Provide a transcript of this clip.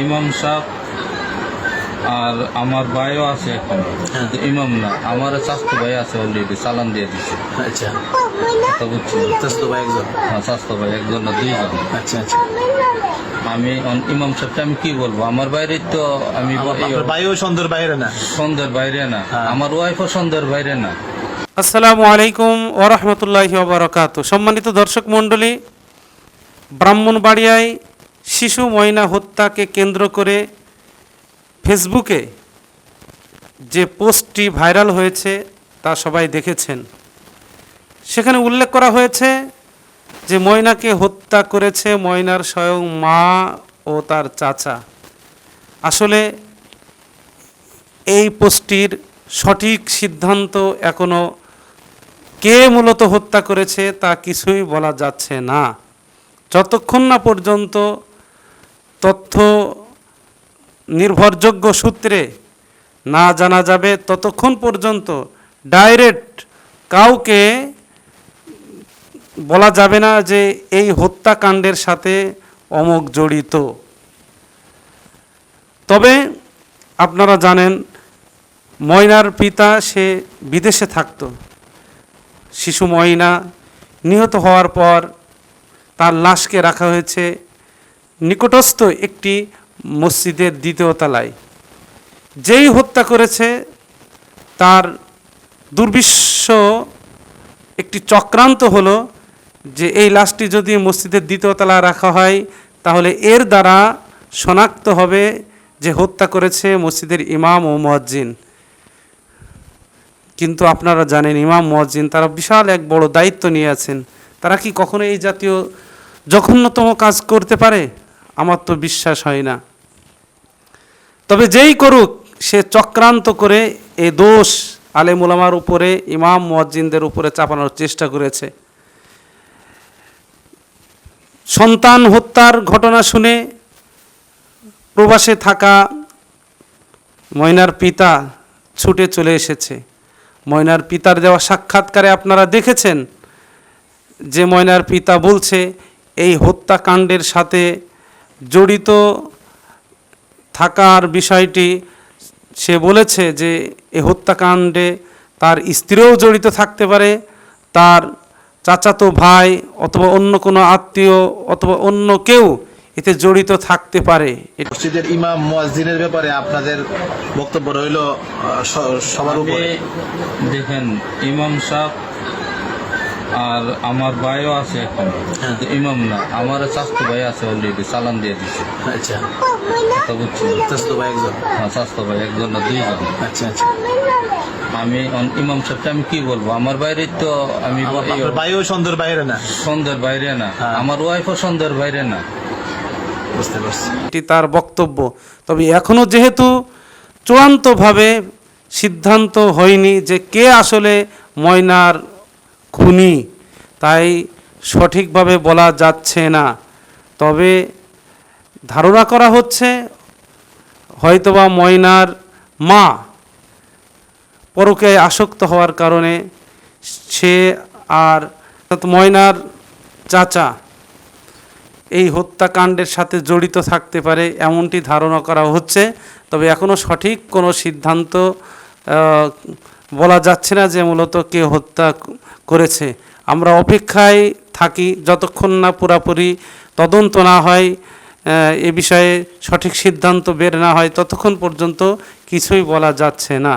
ইমাম সাহেব আর আমার ভাইও আছে এখন। হ্যাঁ। ইমাম না আমার স্বাস্থ্য ভাই আছে অলরেডি চালান দিয়ে দিচ্ছে আচ্ছা। তো বুঝছি তো ভাই একজন? হ্যাঁ, স্বাস্থ্য ভাই একজন না দুইজন। আচ্ছা আচ্ছা। আমি ইমাম সাহেবকে আমি কি বলব? আমার বাইরে তো আমি আপনার ভাইও সন্ধ্যের বাইরে না? সন্ধ্যের বাইরে না। হ্যাঁ। আমার ওয়াইফও সন্ধ্যের বাইরে না। আসসালামু আলাইকুম ওরহমতুল্লাহি ওবরাকাত সম্মানিত দর্শক মণ্ডলী ব্রাহ্মণবাড়িয়ায় শিশু ময়না হত্যাকে কেন্দ্র করে ফেসবুকে যে পোস্টটি ভাইরাল হয়েছে, তা সবাই দেখেছেন। সেখানে উল্লেখ করা হয়েছে যে ময়নাকে হত্যা করেছে ময়নার স্বয়ং মা ও তার চাচা। আসলে এই পোস্টটির সঠিক সিদ্ধান্ত এখনও কে মূলত হত্যা করেছে, তা কিছুই বলা যাচ্ছে না। যতক্ষণ না পর্যন্ত তথ্য নির্ভরযোগ্য সূত্রে না জানা যাবে ততক্ষণ পর্যন্ত ডাইরেক্ট কাউকে বলা যাবে না যে এই হত্যাকাণ্ডের সাথে অমুক জড়িত। তবে আপনারা জানেন, ময়নার পিতা সে বিদেশে থাকতো। শিশু ময়না নিহত হওয়ার পর তার লাশকে রাখা হয়েছে নিকটস্থ একটি মসজিদের দ্বিতীয় তলায়। যেই হত্যা করেছে, তার দুর্বিশ্ব একটি চক্রান্ত হলো যে এই লাশটি যদি মসজিদের দ্বিতীয় তলায় রাখা হয়, তাহলে এর দ্বারা শনাক্ত হবে যে হত্যা করেছে মসজিদের ইমাম ও মুয়াজ্জিন। কিন্তু আপনারা জানেন, ইমাম, মুয়াজ্জিন তারা বিশাল এক বড় দায়িত্ব নিয়ে আছেন। তারা কি কখনো এই জাতীয় জঘন্যতম কাজ করতে পারে? আমার তো বিশ্বাস হয় না। তবে যেই করুক, সে চক্রান্ত করে এ দোষ আলেমুলামার উপরে, ইমাম মুয়াজ্জিনদের উপরে চাপানোর চেষ্টা করেছে। সন্তান হত্যার ঘটনা শুনে প্রবাসে থাকা ময়নার পিতা ছুটে চলে এসেছে। ময়নার পিতার দেওয়া সাক্ষাৎকারে আপনারা দেখেছেন যে ময়নার পিতা বলছে, এই হত্যাকাণ্ডের সাথে জড়িত থাকার বিষয়টি সে বলেছে যে এ হত্যাকাণ্ডে তার স্ত্রীও জড়িত থাকতে পারে তার চাচাতো ভাই অথবা অন্য কোনো আত্মীয় অথবা অন্য কেউ এতে জড়িত থাকতে পারে। এটা মসজিদের ইমাম মুয়াজ্জিনের ব্যাপারে আপনাদের বক্তব্য রইল সবার উপরে। দেখেন ইমাম সাহেব আর আমার ভাইও আছে এখন হ্যাঁ। ইমাম না। আমার স্বাস্থ্য ভাই আছে অলরেডি চালান দিয়ে দিচ্ছে আচ্ছা। তো বুঝছি তো ভাই একজন? হ্যাঁ, স্বাস্থ্য ভাই একজন না দুইজন। আচ্ছা আচ্ছা। আমি ইমাম সাহেবকে আমি কি বলব? আমার বাইরে তো আমি আপনার ভাইও সন্ধ্যের বাইরে না? সন্ধ্যের বাইরে না। হ্যাঁ। আমার ওয়াইফও সন্ধ্যের বাইরে না। বুঝতে পারছি। এটি তার বক্তব্য। তবে এখনও যেহেতু চূড়ান্তভাবে সিদ্ধান্ত হয়নি যে কে আসলে ময়নার খুনি, তাই সঠিকভাবে বলা যাচ্ছে না। তবে ধারণা করা হচ্ছে হয়তোবা ময়নার মা পরকে আসক্ত হওয়ার কারণে সে আর ময়নার চাচা এই হত্যাকাণ্ডের সাথে জড়িত থাকতে পারে এমনটি ধারণা করা হচ্ছে। তবে এখনও সঠিক কোনো সিদ্ধান্ত বলা যাচ্ছে না যে মূলত কে হত্যা করেছে। আমরা অপেক্ষায় থাকি যতক্ষণ না পুরাপুরি তদন্ত না হয় এ বিষয়ে সঠিক সিদ্ধান্ত বের না হয়, ততক্ষণ পর্যন্ত কিছুই বলা যাচ্ছে না।